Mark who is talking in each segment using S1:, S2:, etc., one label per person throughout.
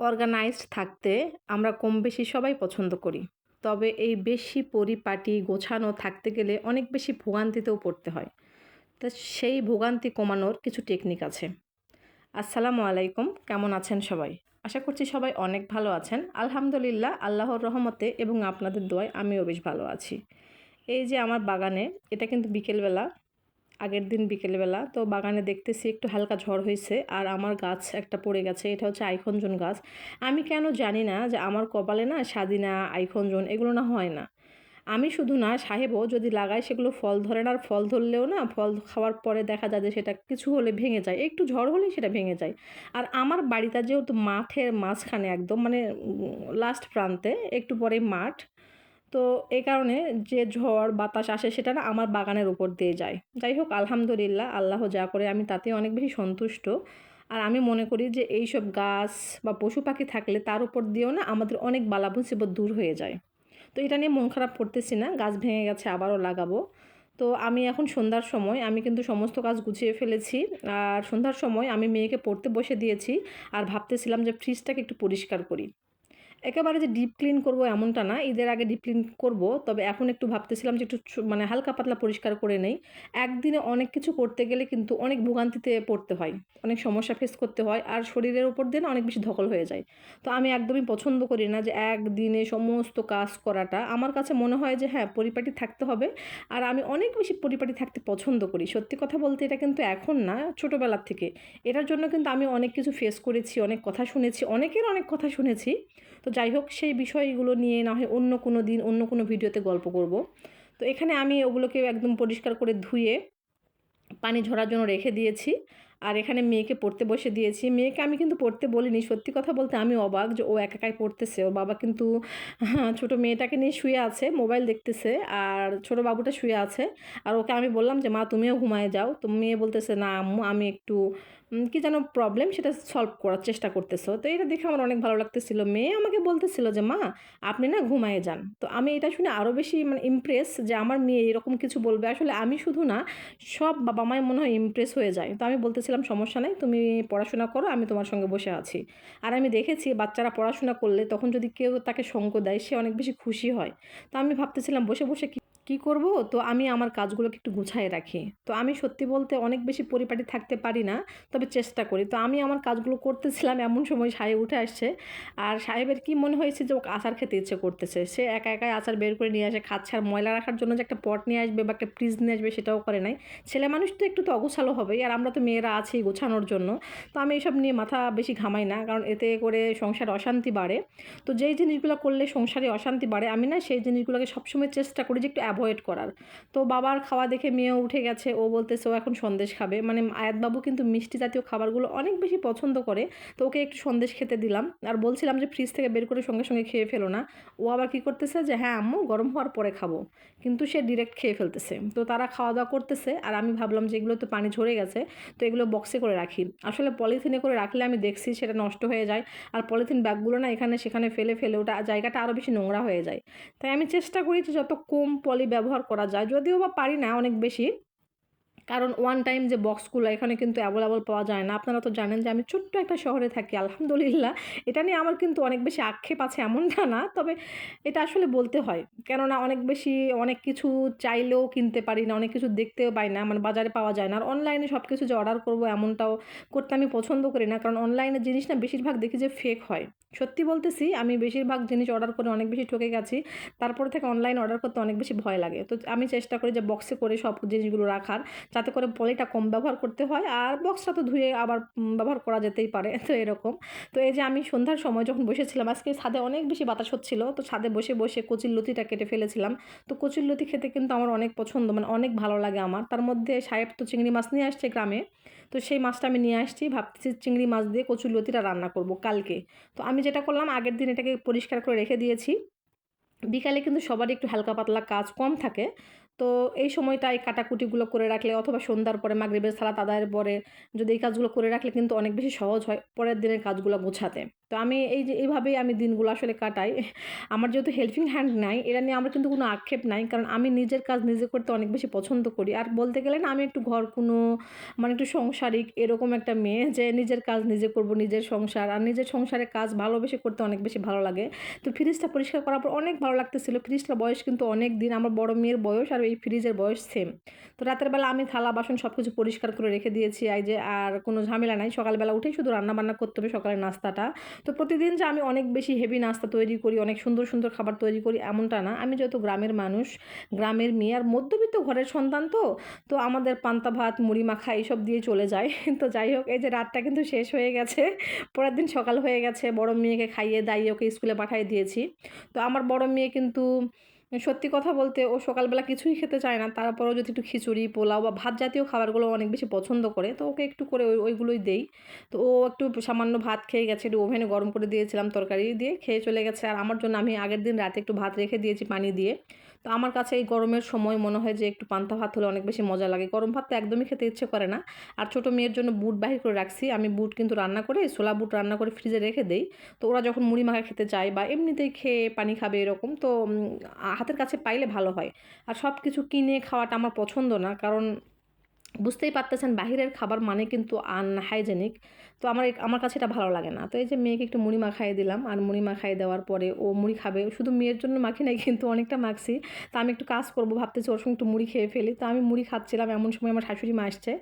S1: Organised থাকতে আমরা কম বেশি সবাই পছন্দ করি। তবে এই বেশি পরিপাটি, গোছানো থাকতে গেলে অনেক বেশি ভোগান্তিতেও পড়তে হয়। তা সেই ভোগান্তি কমানোর কিছু টেকনিক আছে। আসসালামু আলাইকুম, কেমন আছেন সবাই? আশা করছি সবাই অনেক ভালো আছেন। আলহামদুলিল্লাহ, আল্লাহর রহমতে এবং আপনাদের দোয়ায় আমিও বেশ ভালো আছি। এই যে আমার বাগানে, এটা কিন্তু বিকেলবেলা আগের দিন বিকেলবেলা। তো বাগানে দেখতেছি একটু হালকা ঝড় হয়েছে আর আমার গাছ একটা পড়ে গেছে। এটা হচ্ছে আইখনজন গাছ। আমি কেন জানি না যে আমার কপালে না স্বাদিনা আইখনজন এগুলো না হয় না। আমি শুধু না, সাহেবও যদি লাগাই সেগুলো ফল ধরে না, আর ফল ধরলেও না ফল খাওয়ার পরে দেখা যায় যে সেটা কিছু হলে ভেঙে যায়। একটু ঝড় হলেই সেটা ভেঙে যায়। আর আমার বাড়িটা যেহেতু মাঠের মাঝখানে একদম মানে লাস্ট প্রান্তে, একটু পরে মাঠ। তো এই কারণে যে ঝড়, বাতাস আসে সেটা না আমার বাগানের উপর দিয়ে যায়। যাই হোক, আলহামদুলিল্লাহ, আল্লাহ যা করে, আমি তাতে অনেক বেশি সন্তুষ্ট। আর আমি মনে করি যে এই সব গাছ বা পশু পাখি থাকলে তার উপর দিয়েও না আমাদের অনেক বালা মুসিবত দূর হয়ে যায়। তো এটা নিয়ে মন খারাপ করতেছি না, গাছ ভেঙে গেছে, আবারও লাগাবো। তো আমি এখন সন্ধ্যার সময়, আমি কিন্তু সমস্ত কাজ গুছিয়ে ফেলেছি। আর সন্ধ্যার সময় আমি মেয়েকে পড়তে বসে দিয়েছি। আর ভাবতেছিলাম যে ফ্রিজটাকে একটু পরিষ্কার করি। একেবারে যে ডিপ ক্লিন করব এমনটা না, ঈদের আগে ডিপ ক্লিন করব, তবে এখন একটু ভাবতেছিলাম যে একটু মানে হালকা পাতলা পরিষ্কার করে নেই। একদিনে অনেক কিছু করতে গেলে কিন্তু অনেক ভোগান্তিতে পড়তে হয়, অনেক সমস্যা ফেস করতে হয়, আর শরীরের উপর দিয়ে না অনেক বেশি ধকল হয়ে যায়। তো আমি একদমই পছন্দ করি না যে একদিনে সমস্ত কাজ করাটা। আমার কাছে মনে হয় যে হ্যাঁ পরিপাটি থাকতে হবে, আর আমি অনেক বেশি পরিপাটি থাকতে পছন্দ করি। সত্যি কথা বলতে এটা কিন্তু এখন না, ছোটোবেলার থেকে। এটার জন্য কিন্তু আমি অনেক কিছু ফেস করেছি, অনেক কথা শুনেছি, অনেকের অনেক কথা শুনেছি। তো যাই হোক, সেই বিষয়গুলো নিয়ে না হয় অন্য কোনো দিন, অন্য কোনো ভিডিওতে গল্প করব। তো এখানে আমি ওগুলোকে একদম পরিষ্কার করে ধুয়ে পানি ঝরার জন্য রেখে দিয়েছি। আর এখানে মেয়েকে পড়তে বসে দিয়েছি। মেয়েকে আমি কিন্তু পড়তে বলিনি। সত্যি কথা বলতে আমি অবাক যে ও একা একাই পড়তেছে। ওর বাবা কিন্তু হ্যাঁ ছোটো মেয়েটাকে নিয়ে শুয়ে আছে, মোবাইল দেখতেছে, আর ছোটো বাবুটা শুয়ে আছে। আর ওকে আমি বললাম যে, মা, তুমিও ঘুমায় যাও। তো মেয়ে বলতেছে, না, আম্মু, আমি একটু কি যেন প্রবলেম সেটা সলভ করার চেষ্টা করতেছো। তো এটা দেখে আমার অনেক ভালো লাগতেছিল। মেয়ে আমাকে বলতেছিল যে, মা, আপনি না ঘুমায় যান। তো আমি এটা শুনে আরও বেশি মানে ইমপ্রেস যে, আমার মেয়ে এরকম কিছু বলবে। আসলে আমি শুধু না, সব বাবা মায় মনে হয় ইমপ্রেস হয়ে যায়। তো আমি বলতেছিলাম, সমস্যা নাই, তুমি পড়াশোনা করো, আমি তোমার সঙ্গে বসে আছি। আর আমি দেখেছি, বাচ্চারা পড়াশোনা করলে তখন যদি কেউ তাকে সঙ্গ দেয়, সে অনেক বেশি খুশি হয়। তো আমি ভাবতেছিলাম, বসে বসে কি কি করব? তো আমি আমার কাজগুলোকে একটু গুছায় রাখি। তো আমি সত্যি বলতে অনেক বেশি পরিপাটি থাকতে পারি না, তবে চেষ্টা করি। তো আমি আমার কাজগুলো করতেছিলাম, এমন সময় সাহেব উঠে আসছে। আর সাহেবের কি মনে হয়েছে যে ও আচার খেতে ইচ্ছে করতেছে? সে একা একাই আচার বের করে নিয়ে আসে, খাচ্ছে। আর ময়লা রাখার জন্য যে একটা পট নিয়ে আসবে বা একটা ফ্রিজ নিয়ে আসবে, সেটাও করে নাই। ছেলে মানুষ তো একটু তো অগোছালো হবেই, আর আমরা তো মেয়েরা আছি গোছানোর জন্য। তো আমি এইসব নিয়ে মাথা বেশি ঘামাই না, কারণ এতে করে সংসার অশান্তি বাড়ে। তো যেই জিনিসগুলো করলে সংসারে অশান্তি বাড়ে, আমি না সেই জিনিসগুলোকে সবসময় চেষ্টা করি যে, একটু অ্যাভয়েড করার। তো বাবার খাওয়া দেখে মেয়েও উঠে গেছে, ও বলতেছে ও এখন সন্দেশ খাবে। মানে আয়াতবাবু কিন্তু মিষ্টি জাতীয় খাবারগুলো অনেক বেশি পছন্দ করে, তো ওকে একটু সন্দেশ খেতে দিলাম। আর বলছিলাম যে ফ্রিজ থেকে বের করে সঙ্গে সঙ্গে খেয়ে ফেলো না। ও আবার কী করতেছে যে হ্যাঁ আম্মু, গরম হওয়ার পরে খাব। কিন্তু সে ডিরেক্ট খেয়ে ফেলতেছে। তো তারা খাওয়া দাওয়া করতেছে, আর আমি ভাবলাম যে এগুলো তো পানি ঝরে গেছে, তো এগুলো বক্সে করে রাখি। আসলে পলিথিনে করে রাখলে আমি দেখছি সেটা নষ্ট হয়ে যায়, আর পলিথিন ব্যাগগুলো না এখানে সেখানে ফেলে ফেলে ওটা জায়গাটা আরও বেশি নোংরা হয়ে যায়। তাই আমি চেষ্টা করি যে যত কম পলি ব্যবহার করা যায়। যদিও বা পারি না অনেক বেশি। কারণ ওয়ান টাইম যে বক্সগুলো এখানে কিন্তু অ্যাভেলেবল পাওয়া যায় না। আপনারা তো জানেন যে আমি ছোট্ট একটা শহরে থাকি, আলহামদুলিল্লাহ। এটা নিয়ে আমার কিন্তু অনেক বেশি আক্ষেপ আছে এমনটা না, তবে এটা আসলে বলতে হয়। কেননা অনেক বেশি অনেক কিছু চাইলেও কিনতে পারি না, অনেক কিছু দেখতেও পাই না মানে বাজারে পাওয়া যায় না। আর অনলাইনে সব কিছু যে অর্ডার করব এমনটাও করতে আমি পছন্দ করি না, কারণ অনলাইনের জিনিস না বেশিরভাগ দেখি যে ফেক হয়। সত্যি বলতেছি, আমি বেশিরভাগ জিনিস অর্ডার করে অনেক বেশি ঠকে গেছি, তারপরে থেকে অনলাইন অর্ডার করতে অনেক বেশি ভয় লাগে। তো আমি চেষ্টা করি যে বক্সে করে সব জিনিসগুলো রাখার। যাতে করে পলিটা কম ব্যবহার করতে হয় আর বক্সটা তো ধুয়ে আবার ব্যবহার করা যেতেই পারে। তো এরকম। তো এই যে আমি সন্ধ্যার সময় যখন বসেছিলাম, আজকে ছাদে অনেক বেশি বাতাস হচ্ছিল, তো ছাদে বসে বসে কচির লতিটা কেটে ফেলেছিলাম। তো কচির লতি খেতে কিন্তু আমার অনেক পছন্দ মানে অনেক ভালো লাগে আমার। তার মধ্যে সাহেব তো চিংড়ি মাছ নিয়ে আসছে গ্রামে। তো সেই মাছটা আমি নিয়ে আসছি, ভাবতেছি চিংড়ি মাছ দিয়ে কচুর লতিটা রান্না করব কালকে। তো আমি যেটা করলাম, আগের দিন এটাকে পরিষ্কার করে রেখে দিয়েছি। বিকালে কিন্তু সবারই একটু হালকা পাতলা কাজ কম থাকে। তো এই সময়টায় কাটাকুটিগুলো করে রাখলে অথবা সন্ধ্যার পরে মাগরিবের সালাত আদায়ের পরে যদি এই কাজগুলো করে রাখলে কিন্তু অনেক বেশি সহজ হয় পরের দিনের কাজগুলো গোছাতে। তো আমি এই যে এইভাবেই আমি দিনগুলো আসলে কাটাই। আমার যেহেতু হেল্পিং হ্যান্ড নাই, এটা নিয়ে আমার কিন্তু কোনো আক্ষেপ নাই। কারণ আমি নিজের কাজ নিজে করতে অনেক বেশি পছন্দ করি। আর বলতে গেলে না, আমি একটু ঘর কোনো মানে একটু সংসারিক এরকম একটা মেয়ে যে নিজের কাজ নিজে করব, নিজের সংসার। আর নিজের সংসারে কাজ ভালোবেসে করতে অনেক বেশি ভালো লাগে। তো ফ্রিজটা পরিষ্কার করার পর অনেক ভালো লাগতেছিল। ফ্রিজটার বয়স কিন্তু অনেক দিন, আমার বড় মেয়ের বয়স আর এই ফ্রিজের বয়স সেম তো রাতের বেলা আমি থালা, বাসন সব কিছু পরিষ্কার করে রেখে দিয়েছি এই যে, আর কোনো ঝামেলা নাই। সকালবেলা উঠেই শুধু রান্না বান্না করতে হবে সকালের নাস্তাটা। তো প্রতিদিন যে আমি অনেক বেশি হেভি নাস্তা তৈরি করি, অনেক সুন্দর সুন্দর খাবার তৈরি করি এমনটা না। আমি যেহেতু গ্রামের মানুষ, গ্রামের মেয়ে আর মধ্যবিত্ত ঘরের সন্তান তো তো আমাদের পান্তা ভাত, মুড়ি মাখা এইসব দিয়ে চলে যায়। তো যাই হোক, এই যে রাতটা কিন্তু শেষ হয়ে গেছে। পরের দিন সকাল হয়ে গেছে, বড় মেয়েকে খাইয়ে দাইয়ে ওকে স্কুলে পাঠিয়ে দিয়েছি। তো আমার বড় মেয়ে কিন্তু সত্যি কথা বলতে ও সকালবেলা কিছুই খেতে চায় না। তারপরেও যদি একটু খিচুড়ি, পোলাও বা ভাত জাতীয় খাবারগুলো অনেক বেশি পছন্দ করে, তো ওকে একটু করে ওই, ওইগুলোই দেই। তো ও একটু সামান্য ভাত খেয়ে গেছে, একটু ওভেনে গরম করে দিয়েছিলাম তরকারি দিয়ে, খেয়ে চলে গেছে। আর আমার জন্য আমি আগের দিন রাতে একটু ভাত রেখে দিয়েছি পানি দিয়ে। তো আমার কাছে এই গরমের সময় মনে হয় যে একটু পান্তা ভাত হলে অনেক বেশি মজা লাগে। গরম ভাত তো একদমই খেতে ইচ্ছে করে না। আর ছোটো মেয়ের জন্য বুট বাহির করে রাখছি। আমি বুট কিন্তু রান্না করে, ছোলা বুট রান্না করে ফ্রিজে রেখে দেই। তো ওরা যখন মুড়ি মাখা খেতে চায় বা এমনিতেই খেয়ে পানি খাবে এরকম, তো হাতের কাছে পাইলে ভালো হয়। আর সব কিছু কিনে খাওয়াটা আমার পছন্দ না। কারণ বুঝতেই পারতেছেন, বাহিরের খাবার মানে কিন্তু আনহাইজেনিক তো আমার আমার কাছে এটা ভালো লাগে না। তো এই যে মেয়েকে একটু মুড়ি মাখাইয়ে দিলাম, আর মুড়ি মাখাইয়ে দেওয়ার পরে ও মুড়ি খাবে। শুধু মেয়ের জন্য মাখি নাই, কিন্তু অনেকটা মাখছি। তা আমি একটু কাজ করব, ভাবতেছি ওর সঙ্গে একটু মুড়ি খেয়ে ফেলি। তো আমি মুড়ি খাচ্ছিলাম, এমন সময় আমার শাশুড়ি মা আসছে।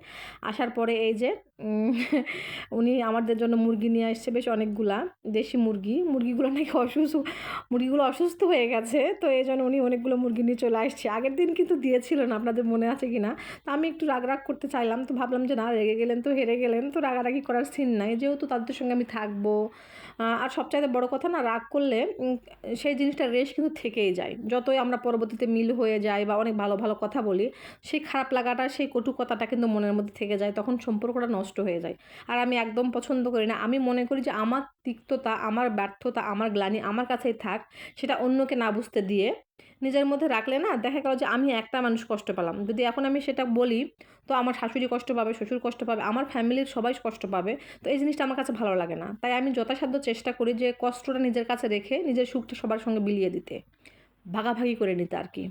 S1: আসার পরে এই যে উনি আমাদের জন্য মুরগি নিয়ে আসছে বেশ অনেকগুলা, দেশি মুরগি। মুরগিগুলো নাকি অসুস্থ, মুরগিগুলো অসুস্থ হয়ে গেছে। তো এই জন্য উনি অনেকগুলো মুরগি নিয়ে চলে আসছে। আগের দিন কিন্তু দিয়েছিল না, আপনাদের মনে আছে কি না তো আমি একটু রাগ রাগ করতে চাইলাম। তো ভাবলাম যে, না, রেগে গেলেন তো, হেরে গেলেন তো, রাগারাগি করার সিন নাই। যেহেতু তাদের সঙ্গে আমি থাকব আর সবচাইতে বড় কথা না, রাগ করলে সেই জিনিসটা রেশ কিন্তু থেকেই যায়। যতই আমরা পরবর্তীতে মিল হয়ে যাই বা অনেক ভালো ভালো কথা বলি, সেই খারাপ লাগাটা, সেই কটু কথাটা কিন্তু মনের মধ্যে থেকে যায়, তখন সম্পর্কটা নষ্ট হয়ে যায়। আর আমি একদম পছন্দ করি না। আমি মনে করি যে আমার তিক্ততা, আমার ব্যর্থতা, আমার গ্লানি আমার কাছেই থাক, সেটা অন্যকে না বুঝতে দিয়ে নিজের মধ্যে রাখলে না দেখা গেল যে আমি একটা মানুষ কষ্ট পেলাম। যদি এখন আমি সেটা বলি, তো আমার শাশুড়ি কষ্ট পাবে, শ্বশুর কষ্ট পাবে, আমার ফ্যামিলির সবাই কষ্ট পাবে, তো এই জিনিসটা আমার কাছে ভালো লাগে না। তাই আমি যথাসাধ্য চেষ্টা করি যে কষ্টটা নিজের কাছে রেখে নিজের সুখটা সবার সঙ্গে বিলিয়ে দিতে, ভাগাভাগি করে নিতে আর কি।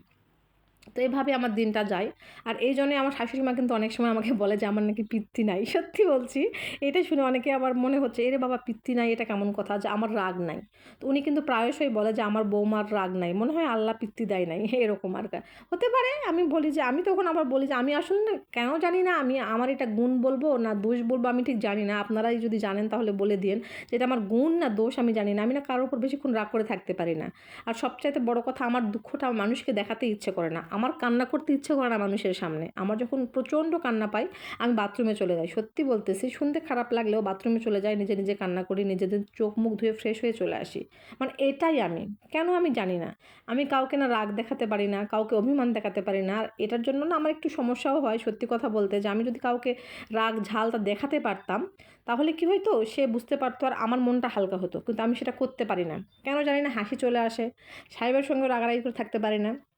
S1: তো এইভাবে আমার দিনটা যায়। আর এই জন্যে আমার শাশুড়ি মা কিন্তু অনেক সময় আমাকে বলে যে, আমার নাকি পিত্তি নাই। সত্যি বলছি। এটা শুনে অনেকে আবার মনে হচ্ছে, এরে বাবা, পিত্তি নাই, এটা কেমন কথা? যে, আমার রাগ নাই। তো উনি কিন্তু প্রায়শই বলে যে, আমার বৌমার রাগ নাই। মনে হয় আল্লাহ পিত্তি দেয় নাই, এরকম আর হতে পারে, আমি বলি যে, আমি তখন আবার বলি যে, আমি আসলে না, কেন জানি না, আমি, আমার এটা গুণ বলব না দোষ বলব আমি ঠিক জানি না। আপনারাই যদি জানেন তাহলে বলে দিন যে, এটা আমার গুণ না দোষ আমি জানি না। আমি না কারোর উপর বেশিক্ষণ রাগ করে থাকতে পারি না। আর সবচাইতে বড় কথা, আমার দুঃখটা মানুষকে দেখাতে ইচ্ছে করে না। আমার কান্না করতে ইচ্ছে করে না মানুষের সামনে। আমার যখন প্রচণ্ড কান্না পাই, আমি বাথরুমে চলে যাই। সত্যি বলতেছি, শুনতে খারাপ লাগলেও বাথরুমে চলে যাই, নিজে নিজে কান্না করি, নিজেদের চোখ মুখ ধুয়ে ফ্রেশ হয়ে চলে আসি। মানে এটাই আমি। কেন আমি জানি না? আমি কাউকে না রাগ দেখাতে পারি না, কাউকে অভিমান দেখাতে পারি না। আর এটার জন্য না আমার একটু সমস্যাও হয়, সত্যি কথা বলতে। যে আমি যদি কাউকে রাগ ঝালটা দেখাতে পারতাম, তাহলে কি হয়তো সে বুঝতে পারতো আর আমার মনটা হালকা হতো। কিন্তু আমি সেটা করতে পারি না। কেন জানি না, হাসি চলে আসে। সাহেবের সঙ্গে রাগারাগি করে থাকতে পারি না।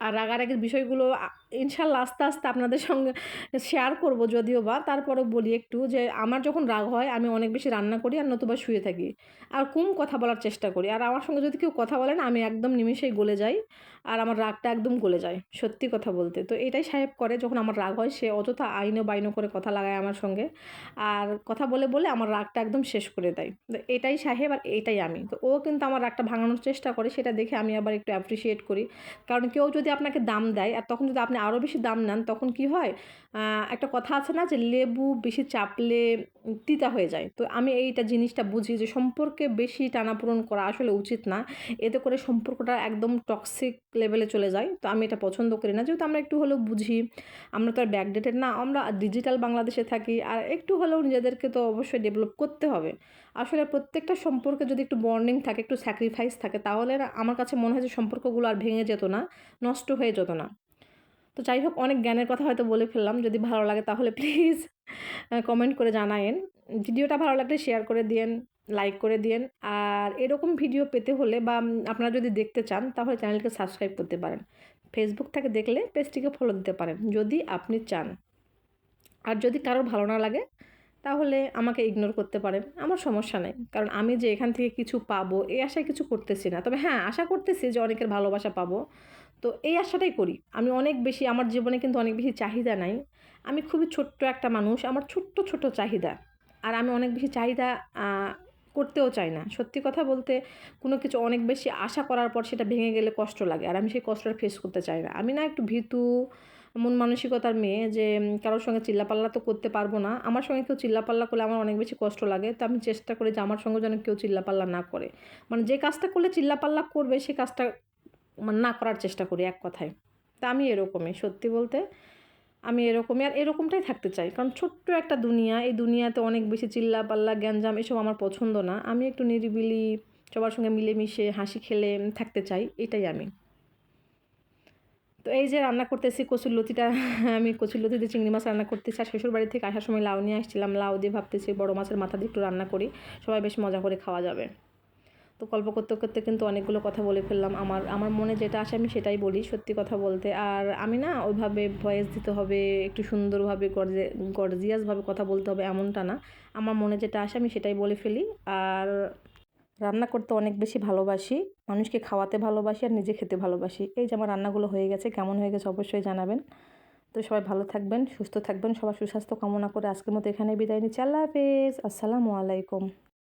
S1: আর রাগারাগির বিষয়গুলো ইনশাল্লাহ আস্তে আস্তে আপনাদের সঙ্গে শেয়ার করব যদিও বা। তারপরে বলি একটু যে, আমার যখন রাগ হয়, আমি অনেক বেশি রান্না করি আর নতুবা শুয়ে থাকি। আর কম কথা বলার চেষ্টা করি। আর আমার সঙ্গে যদি কেউ কথা বলেন আমি একদম নিমিশেই গলে যাই আর আমার রাগটা একদম গলে যায়, সত্যি কথা বলতে। তো এটাই সাহেব করে, যখন আমার রাগ হয়, সে অযথা আইনো বাইনো করে কথা লাগায় আমার সঙ্গে। আর কথা বলে বলে আমার রাগটা একদম শেষ করে দেয়। তো এটাই সাহেব আর এটাই আমি। তো ও কিন্তু আমার রাগটা ভাঙানোর চেষ্টা করে, সেটা দেখে আমি আবার একটু অ্যাপ্রিসিয়েট করি। কারণ কেউ যদি আপনাকে দাম দেয়, আর তখন যদি আপনি আরও বেশি দাম নেন, তখন কি হয় একটা কথা আছে না যে লেবু বেশি চাপলে তিতা হয়ে যায়। তো আমি এইটা জিনিসটা বুঝি যে সম্পর্কে বেশি টানাপূরণ করা আসলে উচিত না। এতে করে সম্পর্কটা একদম টক্সিক লেভেলে চলে যায়। তো আমি এটা পছন্দ করি না। যেহেতু আমরা একটু হলেও বুঝি, আমরা তো আর ব্যাকডেটেড না, আমরা ডিজিটাল বাংলাদেশে থাকি, আর একটু হলেও নিজেদেরকে তো অবশ্যই ডেভেলপ করতে হবে। আসলে প্রত্যেকটা সম্পর্কে যদি একটু বর্নিং থাকে, একটু স্যাক্রিফাইস থাকে, তাহলে আমার কাছে মনে হয় যে সম্পর্কগুলো আর ভেঙে যেত না, নষ্ট হয়ে যেত না। তো যাই হোক অনেক জ্ঞানের কথা হয়তো বলে ফেললাম। যদি ভালো লাগে তাহলে প্লিজ কমেন্ট করে জানায়েন। ভিডিওটা ভালো লাগলে শেয়ার করে দিয়েন লাইক করে দিয়েন। আর এরকম ভিডিও পেতে হলে বা আপনারা যদি দেখতে চান, তাহলে চ্যানেলকে সাবস্ক্রাইব করতে পারেন। ফেসবুক থেকে দেখলে পেজটিকে ফলো দিতে পারেন। যদি আপনি চান। আর যদি কারোর ভালো না লাগে, তাহলে আমাকে ইগনোর করতে পারেন। আমার সমস্যা নেই। কারণ আমি যে এখান থেকে কিছু পাবো, এই আশায় কিছু করতেছি না। তবে হ্যাঁ আশা করতেছি যে অনেকের ভালোবাসা পাবো। তো এই আশাটাই করি। আমি অনেক বেশি, আমার জীবনে কিন্তু অনেক বেশি চাহিদা নাই। আমি খুবই ছোট্ট একটা মানুষ, আমার ছোট্ট ছোট চাহিদা। আর আমি অনেক বেশি চাহিদা করতেও চাই না। সত্যি কথা বলতে, কোনো কিছু অনেক বেশি আশা করার পর সেটা ভেঙে গেলে কষ্ট লাগে। আর আমি সেই কষ্টটা ফেস করতে চাই না। আমি না একটু ভীতু, মন মানসিকতার মেয়ে যে কারোর সঙ্গে চিল্লাপাল্লা তো করতে পারব না। আমার সঙ্গে কেউ চিল্লাপাল্লা করলে আমার অনেক বেশি কষ্ট লাগে। তো আমি চেষ্টা করি যে আমার সঙ্গে যেন কেউ চিল্লাপাল্লা না করে। মানে যে কাজটা করলে চিল্লাপাল্লা করবে সেই কাজটা না করার চেষ্টা করি এক কথায়। তা আমি এরকমই, সত্যি বলতে আমি এরকমই আর এরকমটাই থাকতে চাই। কারণ ছোট্ট একটা দুনিয়া, এই দুনিয়াতে অনেক বেশি চিল্লা পাল্লা গ্যাঞ্জাম এসব আমার পছন্দ না। আমি একটু নিরিবিলি, সবার সঙ্গে মিলেমিশে, হাসি খেলে থাকতে চাই, এটাই আমি। তো এই যে রান্না করতেছি, কচুর লতিটা, আমি কচুর লতি দিয়ে চিংড়ি মাছ রান্না করতেছি। আর শ্বশুর বাড়ি থেকে আসার সময় লাউ নিয়ে আসছিলাম। লাউ দিয়ে ভাবতেছি বড় মাছের মাথা দিয়ে একটু রান্না করি। সবাই বেশ মজা করে খাওয়া যাবে। তো গল্প করতে করতে কিন্তু অনেকগুলো কথা বলে ফেললাম। আমার আমার মনে যেটা আসে আমি সেটাই বলি সত্যি কথা বলতে। আর আমি না ওইভাবে ভয়েস দিতে হবে, একটু সুন্দরভাবে গর্জে, গর্জিয়াসভাবে কথা বলতে হবে এমনটা না। আমার মনে যেটা আসে আমি সেটাই বলে ফেলি। আর রান্না করতে অনেক বেশি ভালোবাসি। মানুষকে খাওয়াতে ভালোবাসি আর নিজে খেতে ভালোবাসি। এই যে আমার রান্নাগুলো হয়ে গেছে, কেমন হয়ে গেছে অবশ্যই জানাবেন। তো সবাই ভালো থাকবেন, সুস্থ থাকবেন, সবার সুস্বাস্থ্য কামনা করে আজকের মতো এখানে বিদায় নিচ্ছি। আল্লাহ হাফেজ। আসসালামু আলাইকুম।